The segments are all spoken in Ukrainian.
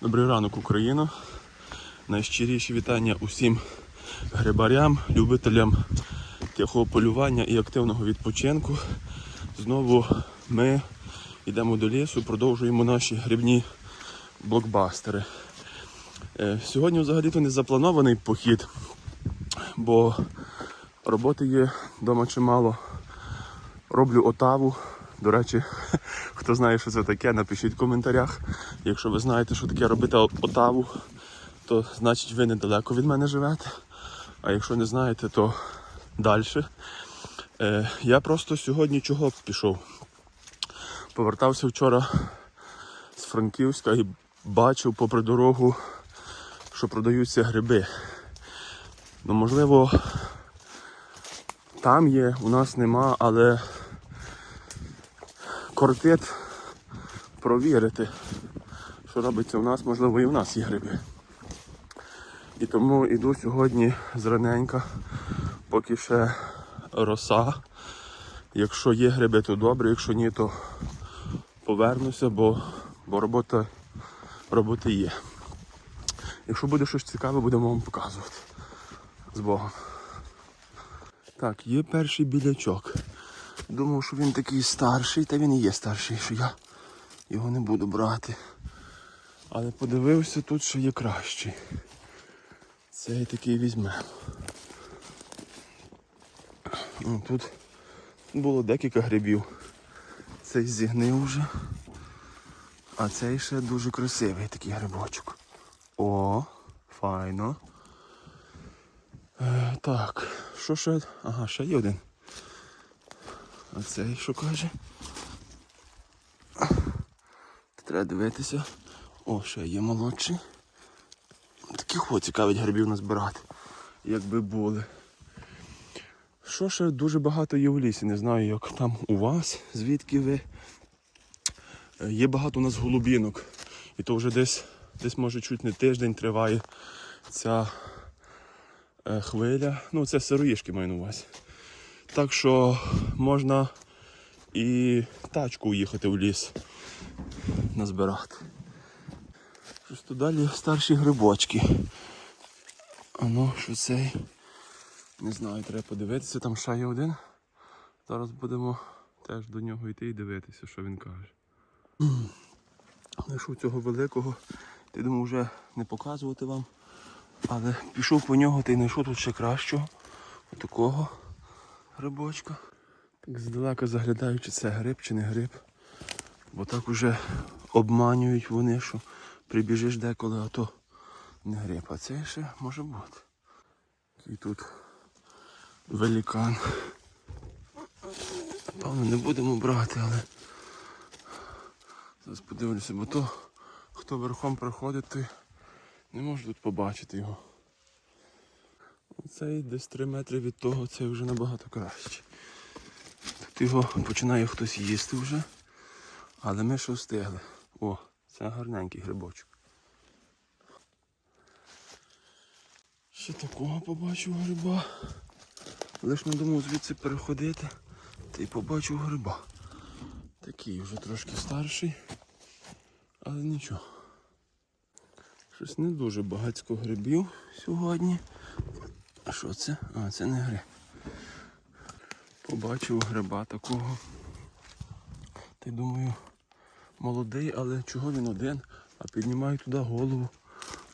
Добрий ранок, Україна. Найщиріші вітання усім грибарям, любителям тихого полювання і активного відпочинку. Знову ми йдемо до лісу, продовжуємо наші грибні блокбастери. Е, Сьогодні взагалі-то не запланований похід, бо роботи є вдома чимало. Роблю отаву. До речі, хто знає, що це таке, напишіть в коментарях. Якщо ви знаєте, що таке робити отаву, то значить ви недалеко від мене живете. А якщо не знаєте, то далі. Е, я просто сьогодні чого пішов? Повертався вчора з Франківська і бачив попри дорогу, що продаються гриби. Ну, можливо, там є, у нас нема, але кортит провірити, що робиться у нас, можливо, і в нас є гриби. І тому йду сьогодні зраненька, поки ще роса. Якщо є гриби, то добре, якщо ні, то повернуся, бо, бо робота, робота є. Якщо буде щось цікаве, будемо вам показувати. З Богом. Так, є перший білячок. Думав, що він такий старший, та він і є старший, що я його не буду брати. Але подивився тут, що є кращий. Цей такий візьмемо. Ну, Тут було декілька грибів. Цей зігнив вже. А цей ще дуже красивий такий грибочок. О, файно. Е, так, що ще? Ага, ще є один. А цей що каже? Треба дивитися. О, ще є молодший. Таких от цікавить грибів назбирати, якби були. Що ще дуже багато є в лісі, не знаю, як там у вас, звідки ви. Е, Є багато у нас голубінок. І то вже десь, десь може чуть не тиждень триває ця е, хвиля. Ну, це сироїшки маю на увазі. Так що можна і тачку уїхати в ліс назбирати. Щось тут далі старші грибочки. А ну, що цей? Не знаю, треба подивитися, там ще є один. Зараз будемо теж до нього йти і дивитися, що він каже. Знайшов цього великого, ти думав вже не показувати вам. Але пішов по нього та й знайшов тут ще кращого. Отакого грибочка. Так здалека заглядаю, чи це гриб, чи не гриб. Бо так уже обманюють вони, що прибіжиш деколи, а то не гриб. А це ще може бути. І тут великан. Певно, не будемо брати, але зараз подивлюся, бо то хто верхом приходить, той не може тут побачити його. Цей десь 3 метри від того, цей вже набагато краще. Тут його починає хтось їсти вже, але ми ще встигли. О, це гарненький грибочок. Ще такого побачив гриба. Лиш не думав звідси переходити, та й побачив гриба. Такий вже трошки старший, але нічого. Щось не дуже багатько грибів сьогодні. А що це? А, це не гриб. Побачив гриба такого. Та й думаю, молодий, але чого він один? А піднімаю туди голову.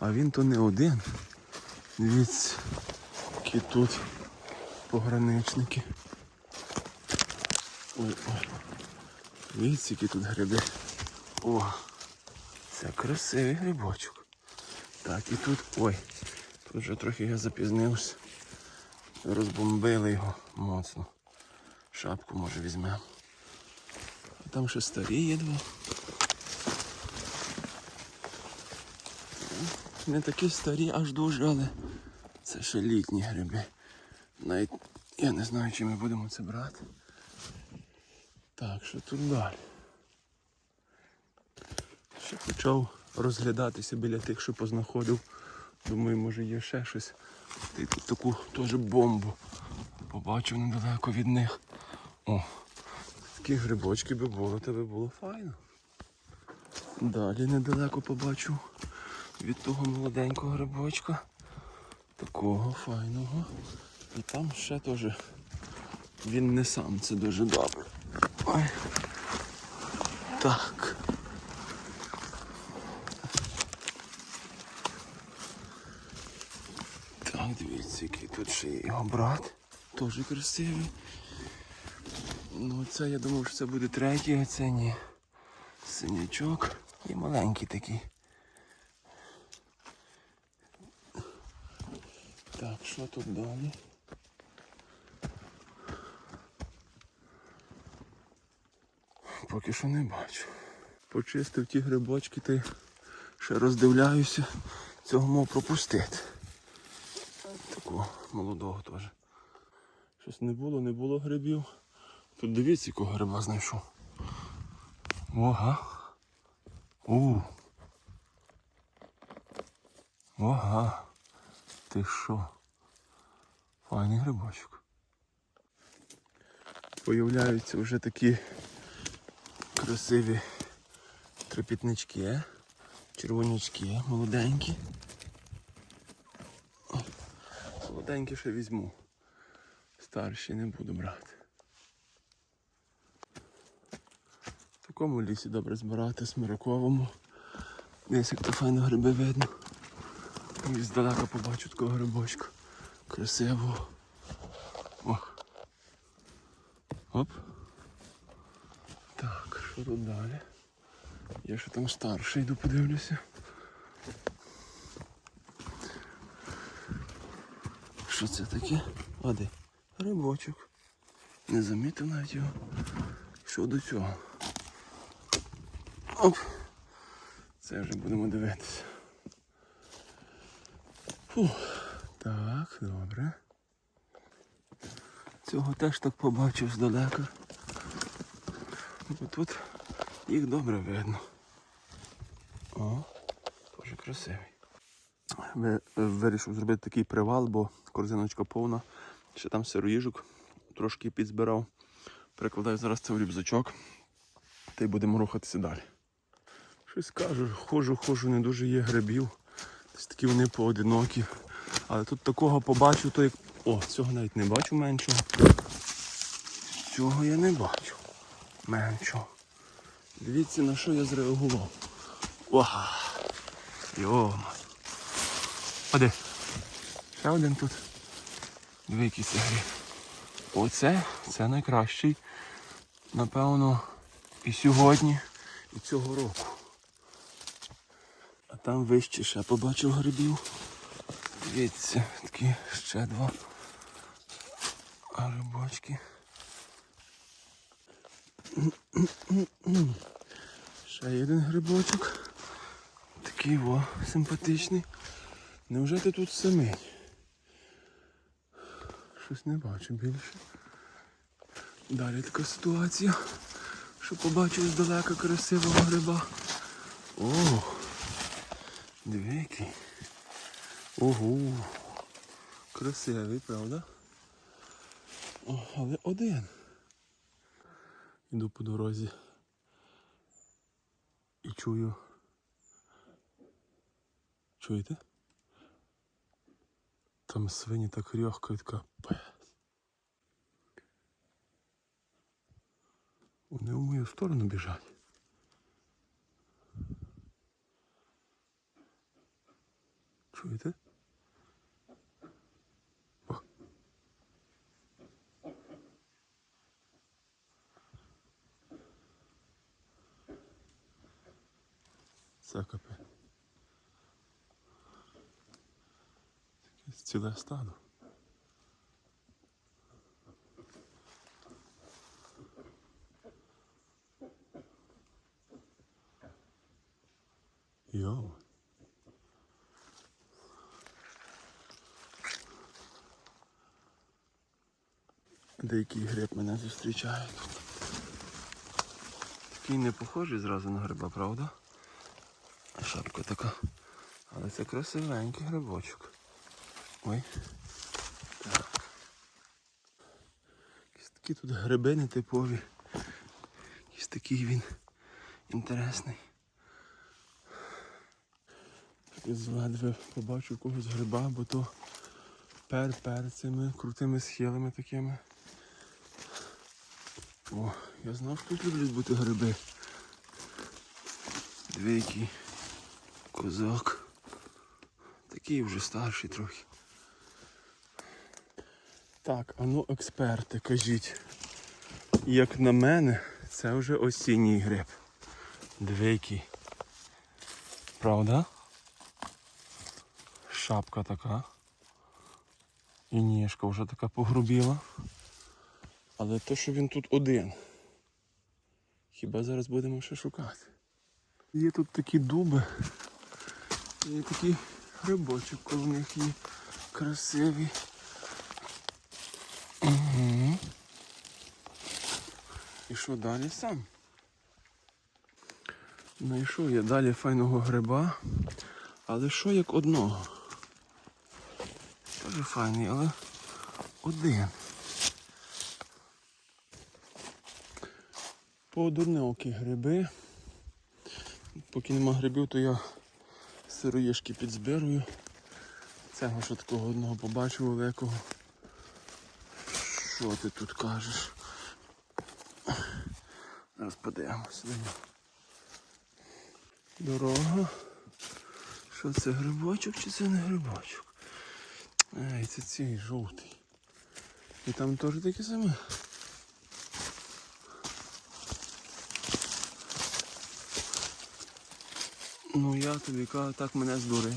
А він то не один. Дивіться, які тут пограничники. Ой, ой. Дивіться, які тут гриби. О, це красивий грибочок. Так, і тут... Ой, тут вже трохи я запізнився. Розбомбили його моцно. Шапку може візьмемо. А там ще старі є два. Не такі старі аж дуже, але це ще літні гриби. Навіть я не знаю, чи ми будемо це брати. Так, що тут далі? Ще почав розглядатися біля тих, що познаходив. Думаю, може є ще щось. Та тут таку теж бомбу. Побачив недалеко від них. О, такі грибочки би було, тебе було файно. Далі недалеко побачив від того молоденького грибочка. Такого файного. І там ще теж він не сам, це дуже добре. Ой. Так. Так, дивіться, який тут ще є його брат. Теж красивий. Ну це я думав, що це буде третій, а це ні. Синячок. І маленький такий. Так, що тут далі? Поки що не бачу. Почистив ті грибочки та ще роздивляюся. Цього мав пропустити. Такого молодого теж. Щось не було, не було грибів. Тут дивіться, якого гриба знайшов. Ога. У. Ага. Ти що? Файний грибочок. Появляються вже такі красиві трепітнички, червонячки, молоденькі. О, Молоденькі ще візьму. Старші не буду брати. В такому лісі добре збирати, смираковому. Десь як то файно гриби видно. І здалека побачу такого грибочка. Красивого. О. Оп. Так, що тут далі? Я ще там старший йду подивлюся. Що це таке? А де? Грибочок. Не замітив навіть його. Що до цього? Оп. Це вже будемо дивитися. Фу. Так, добре. Цього теж так побачив здалека. Бо тут їх добре видно. О, дуже красивий. Ви- Вирішив зробити такий привал, бо корзиночка повна. Ще там сироїжок трошки підзбирав. Перекладаю зараз це в рюкзачок. Та й будемо рухатися далі. Щось кажу, ходжу, ходжу, не дуже є грибів. Десь такі вони поодинокі. Але тут такого побачив, то як. О, цього навіть не бачу меншого. Цього я не бачу. Меншого. Дивіться на що я зреагував. Ва! Йома. Оде. Ще один тут. Дві якісь. Оце це найкращий. Напевно, і сьогодні, і цього року. А там вище ще побачив грибів. Дивіться, такі ще два грибочки. Ще один грибочок. Такий во, симпатичний. Невже ти тут самий? Щось не бачу більше. Далі така ситуація, що побачив здалека красивого гриба. О, диви який. Ого. Красивий, правда? О, але один. Іду по дорозі. І чую. Чуєте? Там свині так рьохкають, капець. Вони в мою сторону біжать. Чуєте? О. Це капець. Якесь ціле стадо. Йоу. Деякий гриб мене зустрічає тут. Такий не похожий зразу на гриба, правда? Шапка така. Але це красивенький грибочок. Ой. Так. Якісь такі тут гриби нетипові. Якийсь такий він інтересний. І ледве побачу когось гриба, бо то пер пер цими крутими схилами такими. О, я знав, що тут люблять бути гриби. Диви, який козак. Такий вже старший трохи. Так, а ну експерти, кажіть. Як на мене, це вже осінній гриб. Диви. Правда? Шапка така. І ніжка вже така погрубіла. Але то, що він тут один. Хіба зараз будемо ще шукати? Є тут такі дуби. Є такий грибочок коло них є. Красиві. Що далі сам? Знайшов я далі файного гриба. Але що як одного? Теж файний, але один. Поодинокі гриби. Поки нема грибів, то я сироїшки підзбирую. Цього що такого одного побачив великого. Що ти тут кажеш? Зараз подивимося. Дорога. Що це грибочок чи це не грибочок? Ай, це цей жовтий. І там теж таке саме. Ну я тобі кажу, так мене здурить.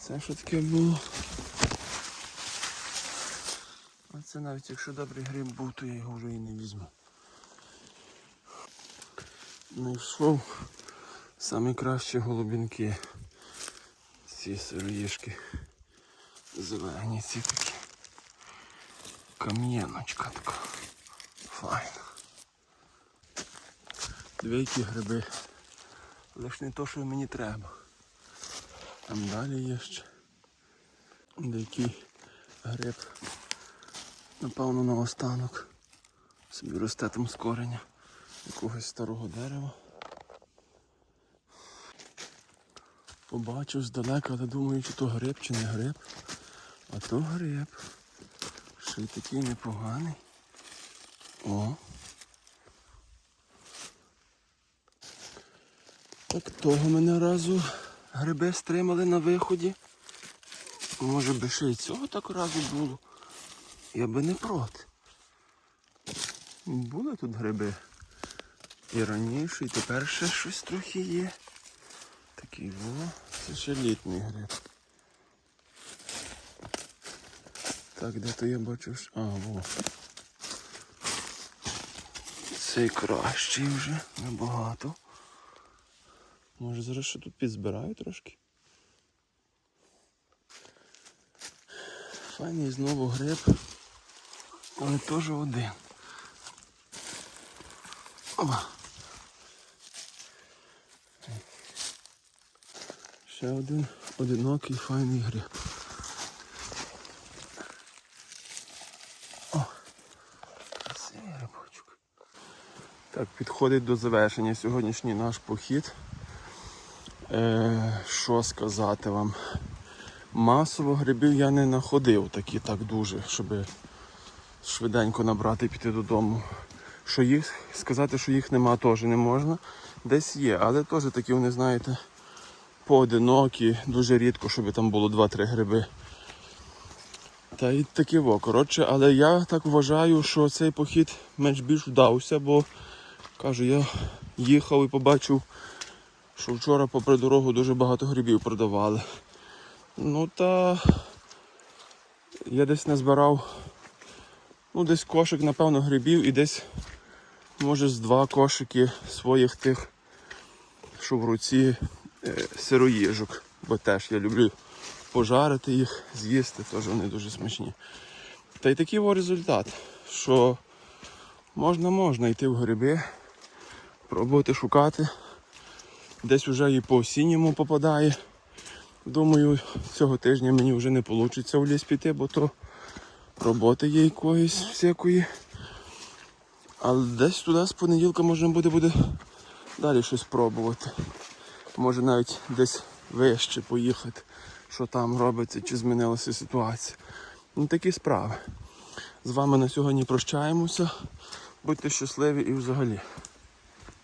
Це що таке було? Це навіть якщо добрий гриб був, то я його вже і не візьму. Знайшов самі кращі голубінки. Ці сироїшки. Зелені ці такі. Кам'яночка така. Файна. Дві які гриби. Лиш не то, що мені треба. Там далі є ще. Деякий гриб. Напевно на останок. Собі росте там з кореня якогось старого дерева. Побачив здалека, але думаю, чи то гриб, чи не гриб. А то гриб. Ще й такий непоганий. О. Так того мене разу гриби стримали на виході. Може би ще й цього так разу було. Я би не проти. Були тут гриби. І раніше, і тепер ще щось трохи є. Такий во. Це ще літній гриб. Так, де то я бачу. що- А, во. Цей кращий вже, набагато. Може зараз ще тут підзбираю трошки. Файний знову гриб, але теж один. Опа. Ще один одинокий файний гриб. О, красивий грибочок. Так, підходить до завершення сьогоднішній наш похід. Е, що сказати вам? Масово грибів я не знаходив такі так дуже, щоб швиденько набрати і піти додому. Що їх сказати, що їх нема, теж не можна. Десь є, але теж такі вони, знаєте, поодинокі, дуже рідко, щоб там було 2-3 гриби. Та й такі во, коротше, але я так вважаю, що цей похід менш більш вдався, бо кажу, я їхав і побачив, що вчора попри дорогу дуже багато грибів продавали. Ну та я десь назбирав ну, десь кошик, напевно, грибів і десь, може, з два кошики своїх тих, що в руці е, сироїжок. Бо теж я люблю пожарити їх, з'їсти, теж вони дуже смачні. Та й такий о результат, що можна можна йти в гриби, пробувати шукати. Десь вже і по осінньому попадає. Думаю, цього тижня мені вже не вийде в ліс піти, бо то роботи є якоїсь всякої. Але десь туди з понеділка можна буде, буде далі щось пробувати. може навіть десь вище поїхати, що там робиться, чи змінилася ситуація. Ну такі справи. З вами на сьогодні прощаємося. Будьте щасливі і взагалі.